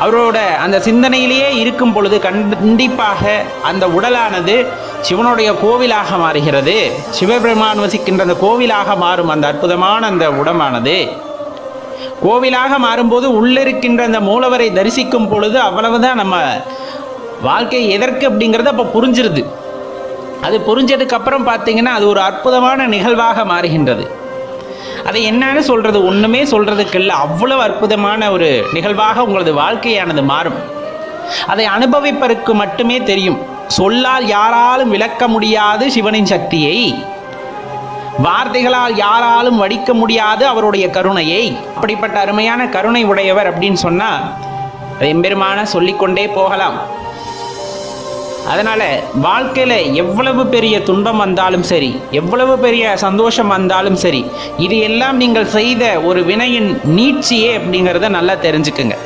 அவரோட அந்த சிந்தனையிலேயே இருக்கும் பொழுது கண்டிப்பாக அந்த உடலானது சிவனுடைய கோவிலாக மாறுகிறது. சிவபெருமான் வசிக்கின்ற அந்த கோவிலாக மாறும். அந்த அற்புதமான அந்த உடமானது. கோவிலாக மாறும்போது உள்ளிருக்கின்ற அந்த மூலவரை தரிசிக்கும் பொழுது அவ்வளவுதான் நம்ம வாழ்க்கை எதற்கு அப்படிங்கிறது அப்போ புரிஞ்சிருது. அது புரிஞ்சதுக்கப்புறம் பார்த்தீங்கன்னா அது ஒரு அற்புதமான நிகழ்வாக மாறுகின்றது. அதை என்னன்னு சொல்றது ஒண்ணுமே சொல்றதுக்கு இல்லை. அவ்வளவு அற்புதமான ஒரு நிகழ்வாக உங்களது வாழ்க்கையானது மாறும். அதை அனுபவிப்பதற்கு மட்டுமே தெரியும். சொல்லால் யாராலும் விளக்க முடியாது சிவனின் சக்தியை. வார்த்தைகளால் யாராலும் வடிக்க முடியாது அவருடைய கருணையை. அப்படிப்பட்ட அருமையான கருணை உடையவர் அப்படின்னு சொன்னா எம்பெருமான சொல்லிக்கொண்டே போகலாம். அதனால வாழ்க்கையில எவ்வளவு பெரிய துன்பம் வந்தாலும் சரி எவ்வளவு பெரிய சந்தோஷம் வந்தாலும் சரி இது எல்லாம் நீங்கள் செய்த ஒரு வினையின் நீட்சியே அப்படிங்கிறத நல்லா தெரிஞ்சுக்குங்க.